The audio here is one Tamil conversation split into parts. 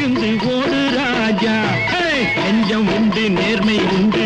விழுந்து ஓடு ராஜா. நெஞ்சம் உண்டு நேர்மை உண்டு.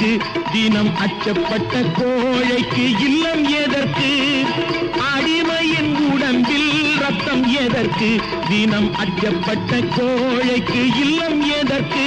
எதற்கு தினம் அச்சப்பட்ட கோழைக்கு இல்லம் எதற்கு? அடிமையின் உடம்பில் ரத்தம் எதற்கு? தினம் அச்சப்பட்ட கோழைக்கு இல்லம் எதற்கு?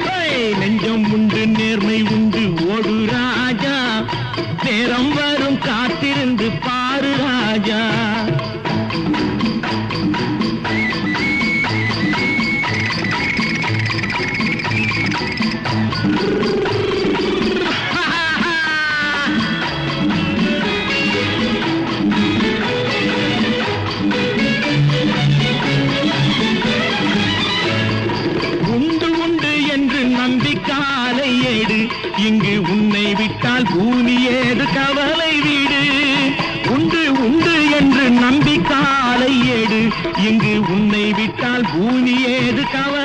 ஊனி ஏது கவ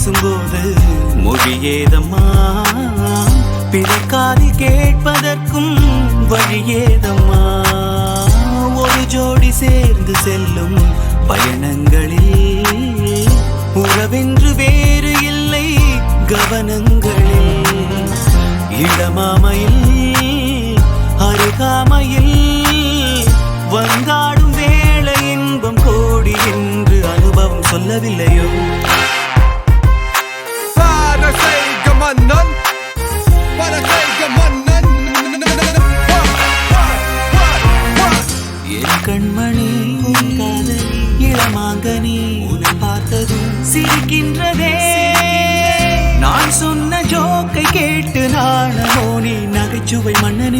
பேசும்போது மொழியேதம்மா? பிறக்காது கேட்பதற்கும் வழியேதம்மா? ஒரு ஜோடி சேர்ந்து செல்லும் பயணங்களில் உறவென்று வேறு இல்லை கவனங்களில். இடமாமையில் அருகாமையில் வங்காடும் வேலை இன்பம் கோடி என்று அனுபவம் சொல்லவில்லையோ? சிரிக்கின்றதே. நான் சொன்ன ஜோக்கை கேட்டு நாணமோ நீ நகைச்சுவை மன்னன்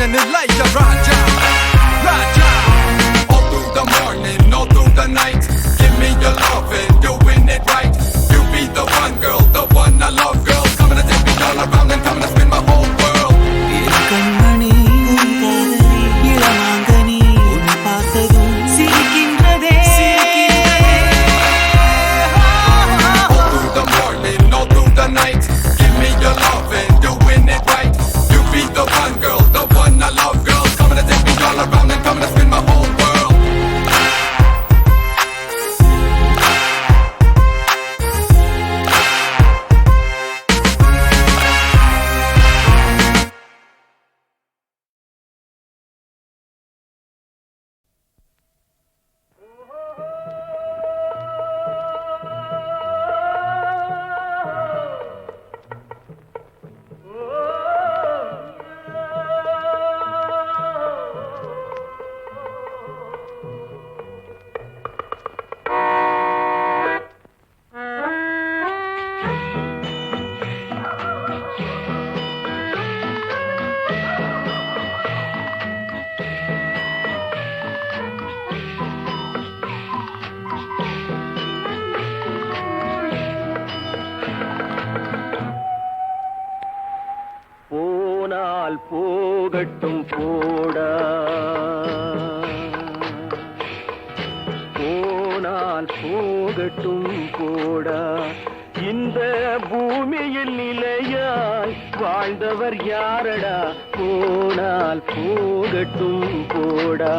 and Elijah Raja. Raja. All through the morning, all through the night. Give me your love and doing it right. காத்தும் கோடா. இந்த பூமியில் நிலையாய் வாழ்ந்தவர் யாரடா? போனால் போகட்டும் போடா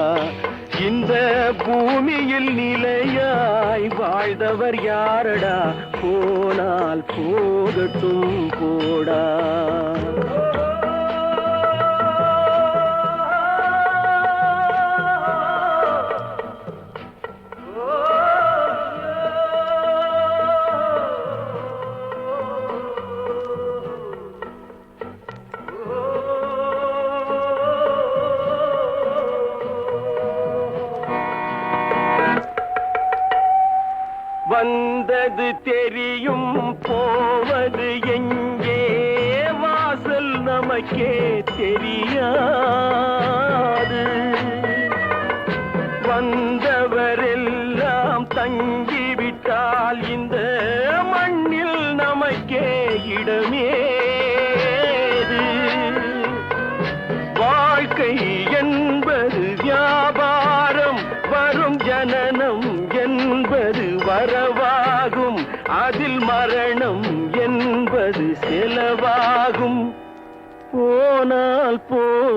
இந்த பூமியில் நிலையாய் வாழ்ந்தவர் யாரடா? போனால் போகட்டும் போடா வந்தது தெரியும் போவது எங்கே? வாசல் நமக்கே தெரியாது.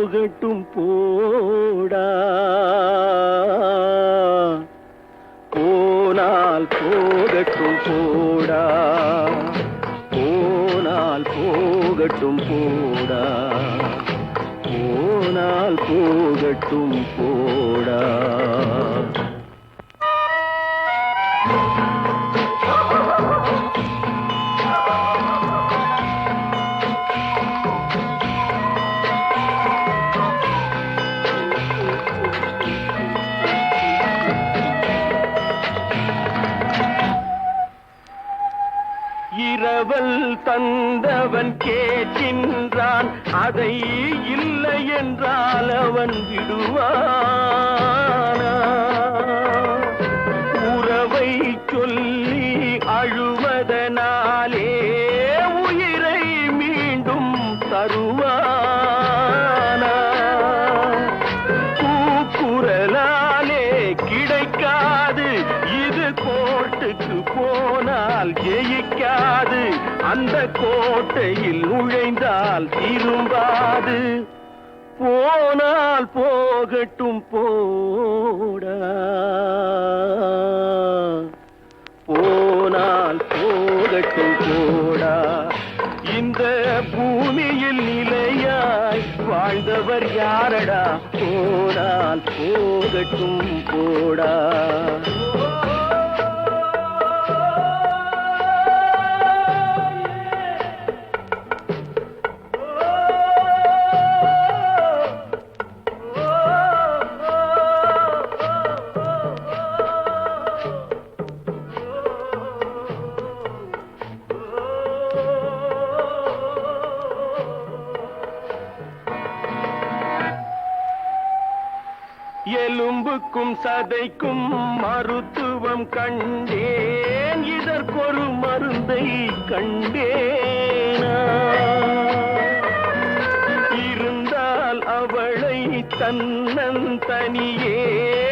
போகட்டும் போடா போனால் போகட்டும் போடா போனால் போகட்டும் போடா போனால் போகட்டும் போடா தந்தவன் கேட்கின்றான். அதை இல்லை என்றால் அவன் விடுவான? உறவை சொல்லி அழுவதனாலே உயிரை மீண்டும் தருவானா? கூக்குரலாலே கிடைக்காது. இது கோட்டுக்கு போனா அந்த கோட்டையில் நுழைந்தால் திரும்பாது போனால் போகட்டும் போட. போனால் போகட்டும் போடா. இந்த பூமியில் நிலையாய் வாழ்ந்தவர் யாரடா? போனால் போகட்டும் போடா. எலும்புக்கும் சதைக்கும் மருத்துவம் கண்டேன். இதற்கொரு மருந்தை கண்டேனா. இருந்தால் அவளை தன்னன் தனியே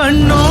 கண்ணோ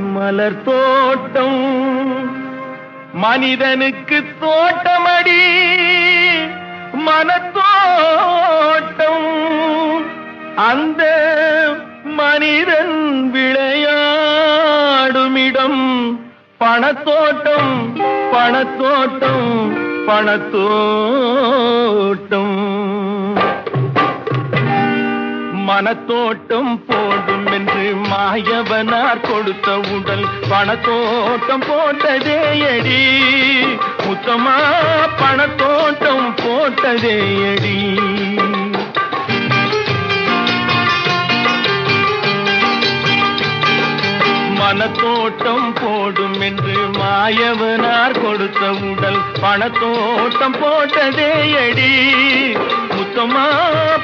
மலர் தோட்டம். மனிதனுக்கு தோட்டமடி. மனத்தோட்டம். அந்த மனிதன் விளையாடுமிடம். பணத்தோட்டம் பணத்தோட்டம் பணத்தோட்டம். மனத்தோட்டம் போடும் என்று மாயவனார் கொடுத்த உடல். பணத்தோட்டம் போட்டதே அடி முத்தமா பணத்தோட்டம் போட்டதே அடி மனத்தோட்டம் போடும் என்று மாயவனார் கொடுத்த உடல். பணத்தோட்டம் போட்டதே அடி முத்தமா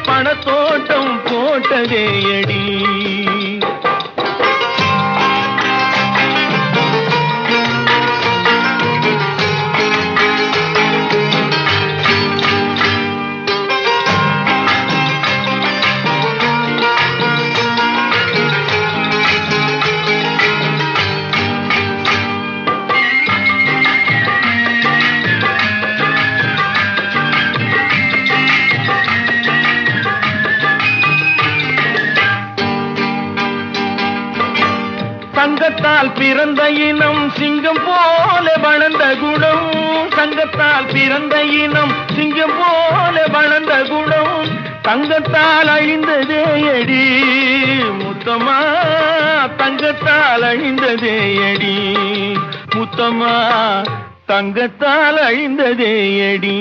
பணத்தோட்டம் போட்டதே அடி சங்கத்தால் பிறந்த இனம் சிங்கம் போல வளர்ந்த குணம். சங்கத்தால் பிறந்த இனம் சிங்கம் போல வளர்ந்த குணம். தங்கத்தால் அழிந்ததே அடி முத்தமா தங்கத்தால் அழிந்ததே அடி முத்தமா தங்கத்தால் அழிந்ததே அடி.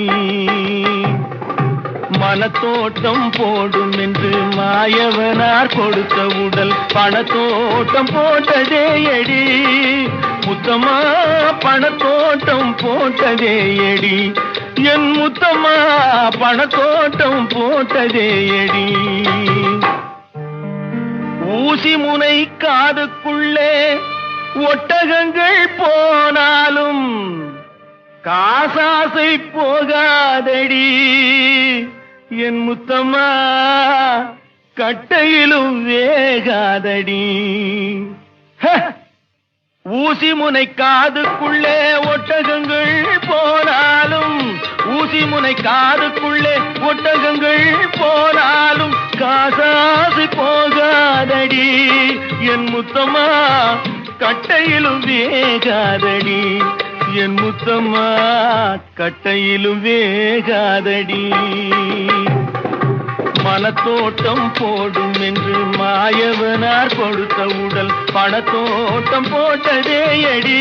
மனத்தோட்டம் போடும் என்று மாயவனார் கொடுத்த உடல். பணத்தோட்டம் போட்டதே எடி. முத்தமா பணத்தோட்டம் போட்டதே எடி. என் முத்தமா பணத்தோட்டம் போட்டதே எடி. ஊசி முனை காதுக்குள்ளே ஒட்டகங்கள் போனாலும் காசாசை போகாதடி. என் முத்தம்மா கட்டையிலும் வேகாதடி. ஊசி முனை காதுக்குள்ளே ஒட்டகங்கள் போனாலும் ஊசி முனை காதுக்குள்ளே ஒட்டகங்கள் போனாலும் காசாது போகாதடி. என் முத்தம்மா கட்டையிலும் வேகாதடி. என் முத்தம்மா கட்டையிலும் வேகாதடி. மனத்தோட்டம் போடும் என்று மாயவனார் கொடுத்த உடல். பணத்தோட்டம் போட்டதே அடி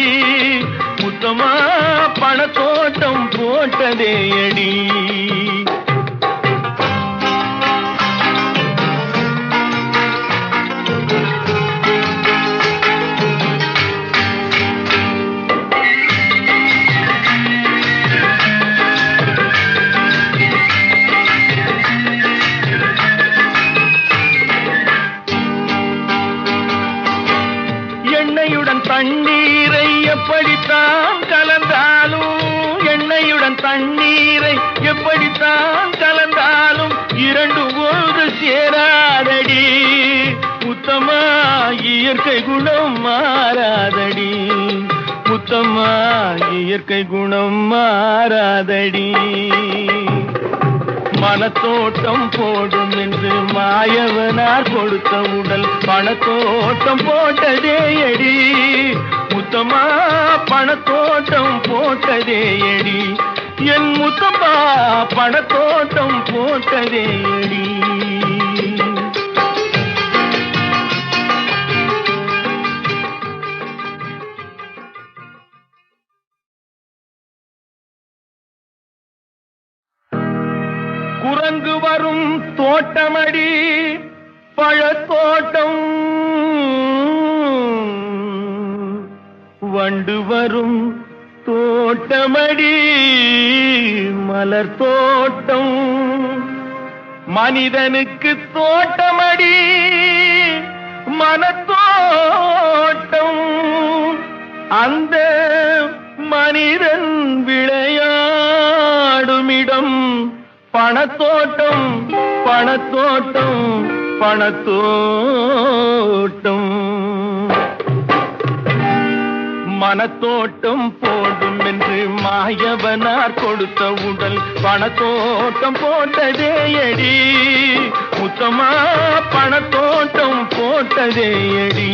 முத்தமா பணத்தோட்டம் போட்டதே அடி இயற்கை குணம் மாறாதடி. மனத்தோட்டம் போடும் என்று மாயவனார் கொடுத்த உடல் பணத்தோட்டம் போட்டதே அடி முத்தமா பணத்தோட்டம் போட்டதே அடி என் முத்தமா பணத்தோட்டம் போட்டதே அடி வரும் தோட்டமடி பழத்தோட்டம். வண்டு வரும் தோட்டமடி மலர் தோட்டம். மனிதனுக்கு தோட்டமடி மனத்தோட்டம். அந்த மனிதன் விளையாடுமிடம் பணத்தோட்டம் பணத்தோட்டம் பணத்தோட்டம். மனத்தோட்டம் போடும் என்று மாயவனார் கொடுத்த உடல் பணத்தோட்டம் போட்டதே அடி முத்தமா பணத்தோட்டம் போட்டதே அடி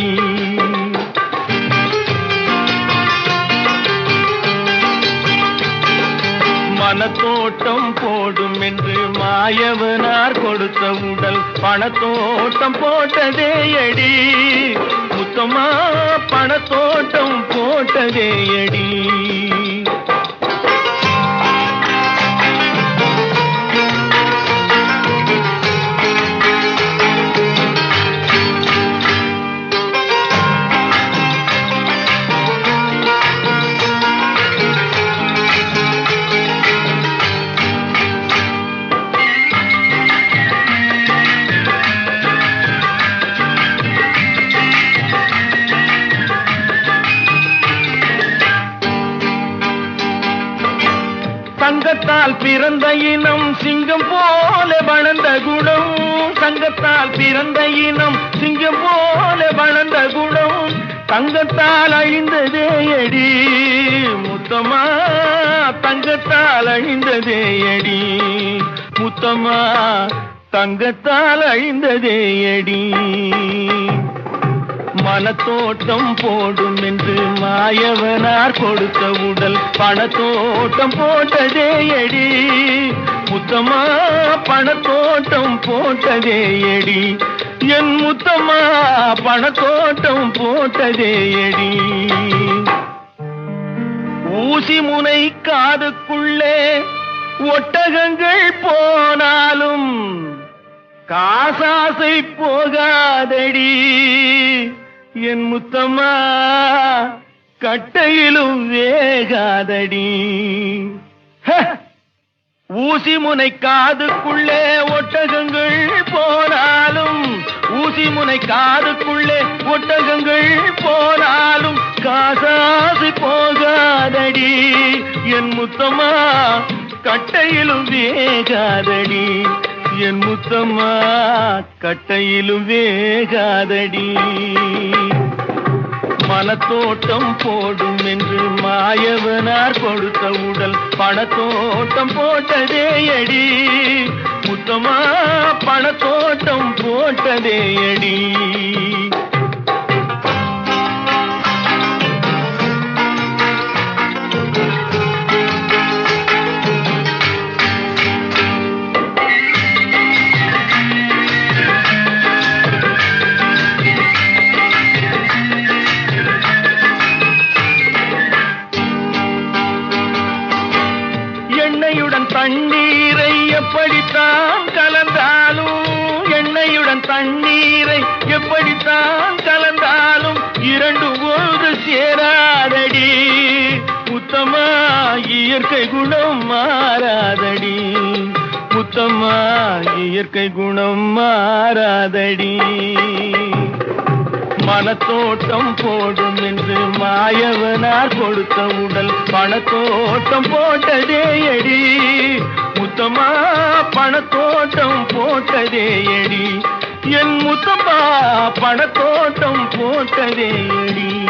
பணத்தோட்டம் போடும் என்று மாயவனார் கொடுத்த உடல் பணத்தோட்டம் போட்டதே அடி முத்தமா பணத்தோட்டம் போட்டதே அடி பிறந்த இனம் சிங்கம் போல வளர்ந்த குணம் தங்கத்தால் அழிந்ததே அடி. முத்தமா தங்கத்தால் அழிந்ததே அடி. முத்தமா தங்கத்தால் அழிந்ததே அடி. மனத்தோட்டம் போடும் என்று மாயவனார் கொடுத்த உடல். பணத்தோட்டம் போட்டதே எடி முத்தமா பணத்தோட்டம் போட்டதே எடி என் முத்தமா பணத்தோட்டம் போட்டதே எடி ஊசி முனை காதுக்குள்ளே ஒட்டகங்கள் போனாலும் காசாசை போகாதடி. என் முத்தம்மா கட்டையிலும் வேகாதடி. ஊசி முனை காதுக்குள்ளே ஒட்டகங்கள் போனாலும் ஊசி முனை காதுக்குள்ளே ஒட்டகங்கள் போனாலும் காசாது போகாதடி. என் முத்தம்மா கட்டையிலும் வேகாதடி. என் முத்தம்மா கட்டையிலும் வேகாதடி. மனத்தோட்டம் போடும் என்று மாயவனார் கொடுத்த உடல். பணத்தோட்டம் போட்டதே அடி முத்தமா பணத்தோட்டம் போட்டதே அடி தண்ணீரை எப்படித்தான் கலந்தாலும்? எண்ணெயுடன் தண்ணீரை எப்படித்தான் கலந்தாலும்? இரண்டு ஒன்று சேராதடி. உத்தமா இயற்கை குணம் மாறாதடி. உத்தமா இயற்கை குணம் மாறாதடி. மனத்தோட்டம் போடும் என்று மாயவனார் கொடுத்த உடல். பணத்தோட்டம் போட்டதே எடி. முத்தமா பணத்தோட்டம் போட்டதே எடி. என் முத்தமா பணத்தோட்டம் போட்டதே எடி.